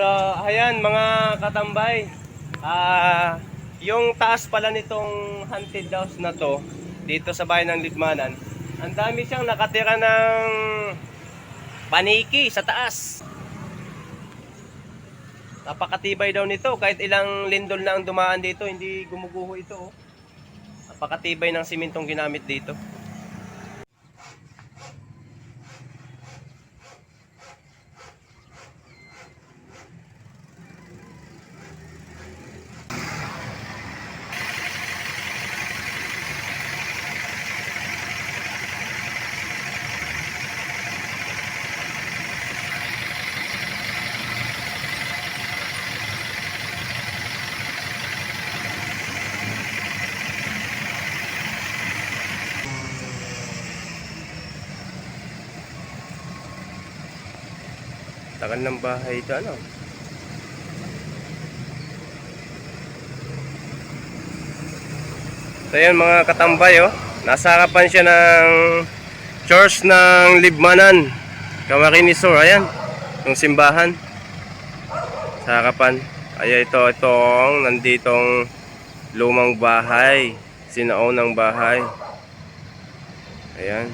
So, ayan mga katambay. Ah, yung taas pala nitong haunted house na to dito sa bayan ng Libmanan. Ang dami siyang nakatira ng paniki sa taas. Napakatibay daw nito kahit ilang lindol na ang dumaan dito, hindi gumuguho ito. Oh. Napakatibay ng simentong ginamit dito. Tagal ng bahay ito, ano? So yan mga katambay, oh. Nasa harapan siya ng church ng Libmanan. Camarinesor, ayan. Yung simbahan. Sa harapan. Ay ito, itong nanditong lumang bahay. Sinaunang bahay. Ayan.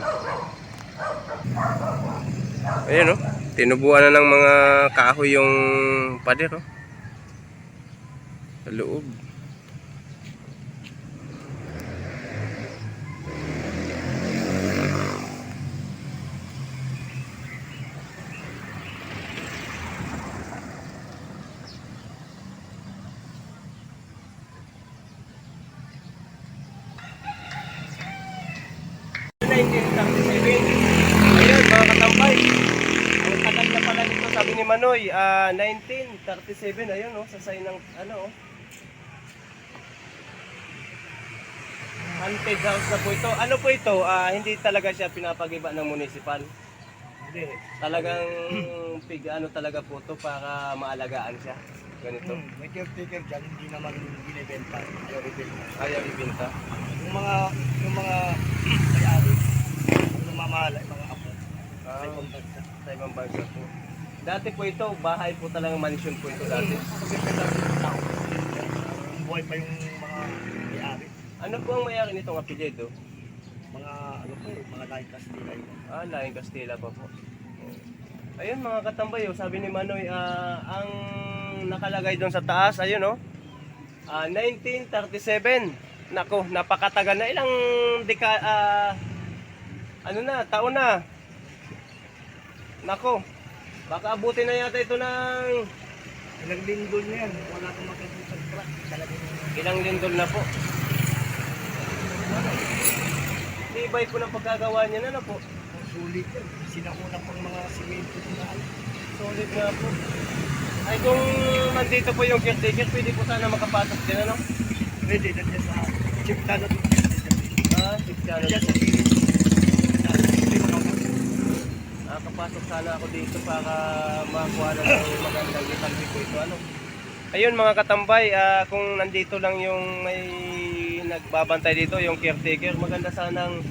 Ayan oh. Tinubuan na ng mga kahoy yung pader oh. Sa loob. Ayan, mga katambay. Ang tagal na pala nito, sabi ni Manoy, ah 1937, ayun, oh, sa sign ng, ano, oh. Haunted house na po ito. Ano po ito? Ah, hindi talaga siya pinapagiba ng municipal. Hindi. Talagang pig ano talaga po to para maalagaan siya. Ganito. Hmm, may caretaker dyan, hindi naman binibenta. Ayaw ibenta. Ayaw ibenta. Yung mga, yung mga may-ari, yung apo, Ah, sa ibang bansa. sa ibang bansa po. Dati po ito, bahay po talagang mansion po ito dati. Tao. Buhay pa yung mga may-ari. Ano po ang mayari nitong apelyido? Mga, ano po eh, mga lahi Kastila yun. Ah, Laing Castilla pa po. Ayun mga katambay, oh, sabi ni Manoy, ah, ang nakalagay doon sa taas, ayun oh. Ah, 1937. Nako, napakatagal na ilang deka ah, ano na, taon na. Nako. Baka abutin na yata ito ng Ilang lindol na yan, wala kang makikita sa. Talagang ilang lindol na po. Tibay po ng pagkagawa niya na, po. sulit yan. Sinauna pang mga simento na ano. Solid nga po. Ay kung nandito po yung caretaker, pwede po sana makapasok din ano? Pwede, nandiyan sa chip na na Ah, six channel Nandiyan sa pilit. Hindi makapasok. Nakapasok sana ako dito para makakuha na ng magandang detalye po ito ano. Ayun mga katambay, ah, kung nandito lang yung may nagbabantay dito, yung caretaker, maganda sanang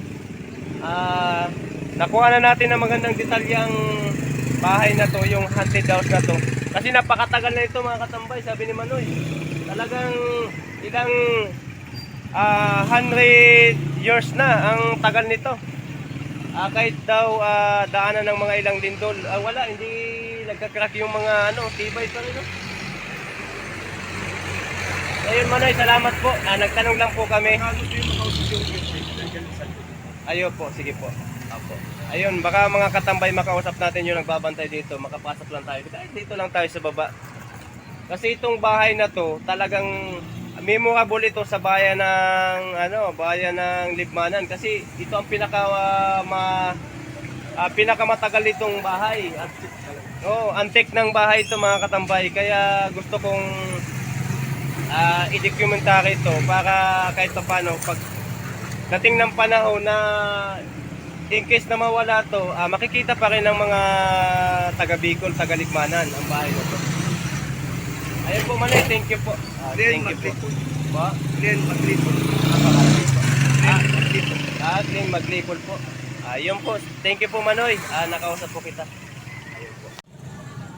ah, nakuha na natin ng magandang detalyang bahay na to, yung haunted house na to. Kasi napakatagal na ito mga katambay, sabi ni Manoy. Talagang ilang ah, 100 years na ang tagal nito. Ah, kahit daw ah, daanan ng mga ilang lindol, ah, wala, hindi nagka-crack yung mga ano, tibay pa rin. No? Ayun Manoy, salamat po. Ah, nagtanong lang po kami. Sa Ayo po, sige po. Apo. Ayun, baka mga katambay makausap natin yung nagbabantay dito, makapasok lang tayo. Kahit dito lang tayo sa baba. Kasi itong bahay na to, talagang memorable ito sa bayan ng ano, bayan ng Libmanan kasi ito ang pinaka ah, ma ah, pinakamatagal nitong bahay. Oh, antik ng bahay ito mga katambay. Kaya gusto kong ah, i-documentary ito para kahit pa paano pag dating ng panahon na in case na mawala to, ah, makikita pa rin ng mga taga Bicol, taga Likmanan ang bahay na to. Ayun po Manay, thank you po. Ah, Glenn thank you po. Maglipol. Po? Glenn Maglipol. Ah, Maglipol. ah, Glenn Maglipol po. Ayun po, thank you po Manoy. Ah, nakausap po kita. Ayun po.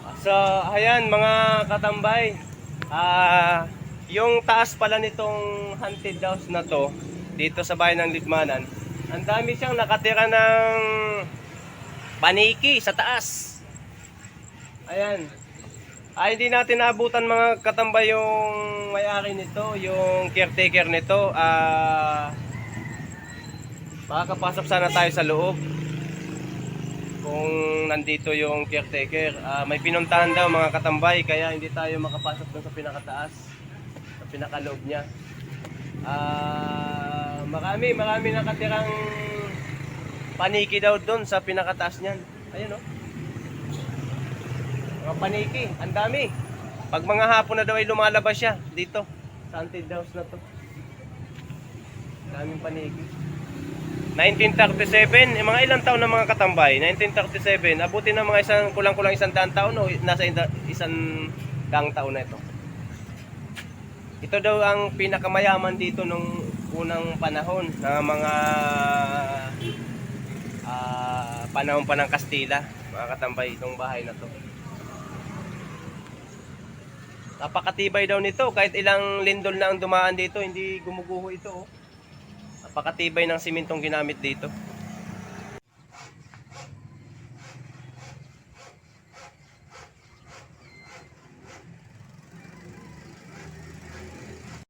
Ah, So, ayan mga katambay. Ah, yung taas pala nitong haunted house na to dito sa bayan ng Libmanan. Ang dami siyang nakatira ng paniki sa taas. Ayan. Ay, hindi natin naabutan mga katambay yung may-ari nito, yung caretaker nito. Ah, makakapasok sana tayo sa loob kung nandito yung caretaker. Ah, may pinuntahan daw mga katambay kaya hindi tayo makapasok dun sa pinakataas, sa pinakaloob niya. Ah, marami, marami nakatirang paniki daw doon sa pinakataas niyan. Ayun oh. Mga paniki, ang dami. Pag mga hapon na daw ay lumalabas siya dito sa haunted house na to. Daming paniki. 1937, yung mga ilang taon na mga katambay, 1937, abuti na mga isang kulang-kulang isang daan taon o nasa isang daang taon na ito. Ito daw ang pinakamayaman dito nung unang panahon ng mga ah, panahon pa ng Kastila, mga katambay, itong bahay na to. Napakatibay daw nito, kahit ilang lindol na ang dumaan dito, hindi gumuguho ito. Oh. Napakatibay ng simentong ginamit dito.